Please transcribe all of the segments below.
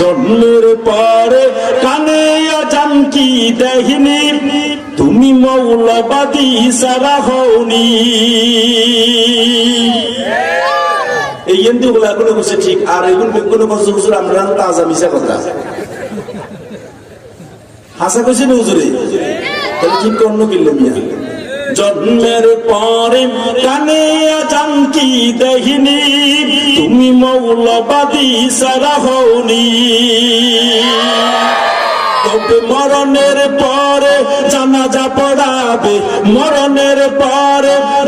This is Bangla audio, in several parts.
জন্মের পরে কানে আজান কি দেহিনি তুমি মৌলবাদী সারা হওনি। এই এমনি গুলো এখনও বসে ঠিক, আর এগুলো কোনো কষ্ট হুজুর? আমরা তাজা মিশা কথা। হাসা কইছে না হুজুরে? তাহলে ঠিক অন্য কিনলে মিয়া? জন্মের পরে কানে তুমি মৌলবাদী সারা তবে মরণের পরে জানাজা পড়াবে মরণের পরে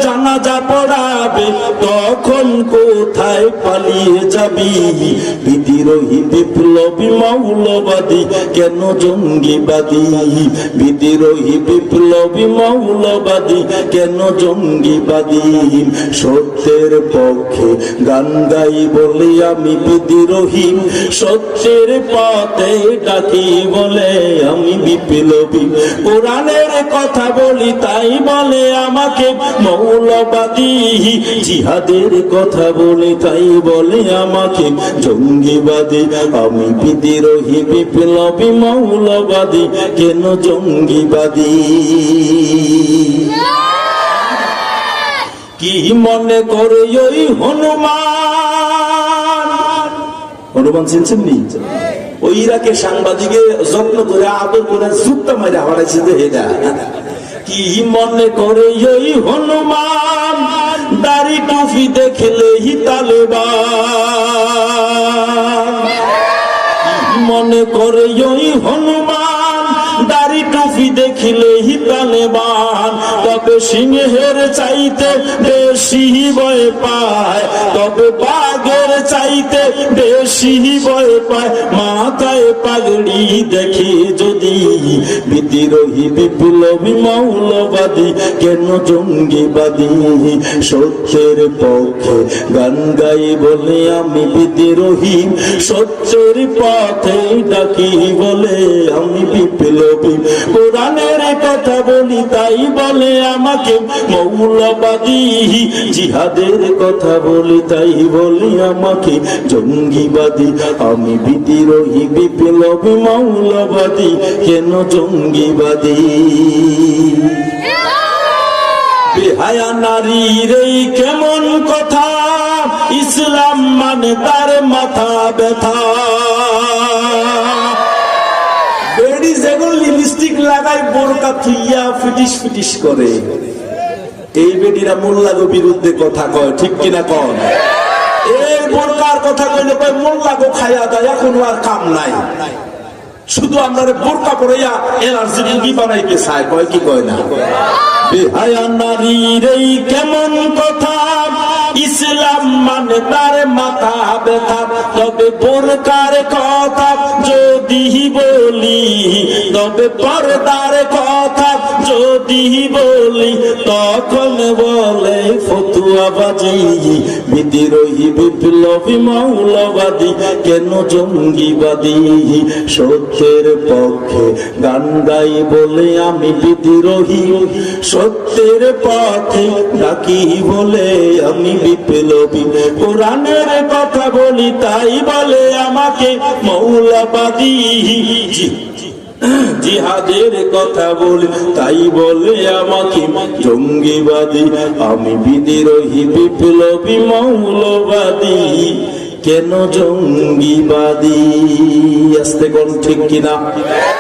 জানাজা পড়াবে, তখন কোথায় পালিয়ে যাবি? বিদ্রোহী বিপ্লবী মৌলবাদী, কেন জঙ্গিবাদী? বিদ্রোহী বিপ্লবী মৌলবাদী, কেন জঙ্গিবাদী? সত্যের পক্ষে গান গাই বলে আমি বিদ্রোহী সত্যের পথে ডাকি বলে আমি বিপ্লবী। কোরআনের কথা বলি, তাই বলে আমাকে মৌলবাদী, জিহাদের কথা বলি তাই বলে আমাকে জঙ্গিবাদী। আমি বিদ্রোহী, বিপ্লবী, মৌলবাদী, কেন জঙ্গিবাদী? কি মনে করে ওই হনুমান? হনুমান চিনছেন নি? ওই ইরাকে সাংবাদিকে যত্ন করে আদর করে সুপ্তা মাইরা হারাইছে যে এটা কি মনে করে ওই হনুমান? দাড়ি টুপি দেখলে হি মনে করে ওই হনুমান? দাড়ি টুপি দেখিলে হি তালেবান। তবে সিংহের চাইতে বেশি ভয় পায়, তবে বাঘের চাইতে বেশি ভয় পায়। মাথায় পাগড়ি দেখি যদি বিদ্রোহী বিপ্লবী মৌলবাদী, কেন জঙ্গিবাদী? সত্যের পক্ষে গান গাই বলে আমি বিদ্রোহী। সত্যের পথে ডাকি বলে আমি বিপ্লবী কোরআনের কথা বলি, তাই বলে আমাকে মৌলবাদী। জিহাদের কথা বলি, তাই বলি আমাকে জঙ্গিবাদী। আমি মৌলবাদী। কেন জঙ্গিবাদী? বেহায়া নারীর কেমন কথা? ইসলাম মানে তার মাথা ব্যথা। লাগাই বোরকা থুইয়া ফিটিস ফিটিস করে। এই বেডিরা মোল্লাগো বিরুদ্ধে কথা কয়, ঠিক কিনা কন? এই বোরকার কথা কইলে কয় মোল্লাগো খাইয়া দেয় আর কাম নাই। শুধু আমরা বোরকা পড়াইয়া এনার্জি রুগী বানাইতে চায়, কয় কি কয় না? বেহায়া নারীর এই কেমন কথা, ইসলাম মানে তার মাথা ব্যথা তবে বোরকার কথা যদি বলি, তবে পর্দার কথা যদি বলি, তখন বলে ফতুয়া বাজি। বিদ্রোহী বিপ্লবী মৌলবাদী, কেন জঙ্গিবাদী? সত্যের পক্ষে গান গাই বলে আমি বিদ্রোহী। সত্যের পথে ডাকি বলে আমি বিপ্লবী। কোরআনের কথা বলি, তাই বলে আমাকে মৌলবাদী। জিহাদের কথা বলে, তাই বলে আমাকে জঙ্গিবাদী। আমি বিদ্রোহী, বিপ্লবী, মৌলবাদী। কেন জঙ্গিবাদী? আসতে কোন ঠিক কিনা?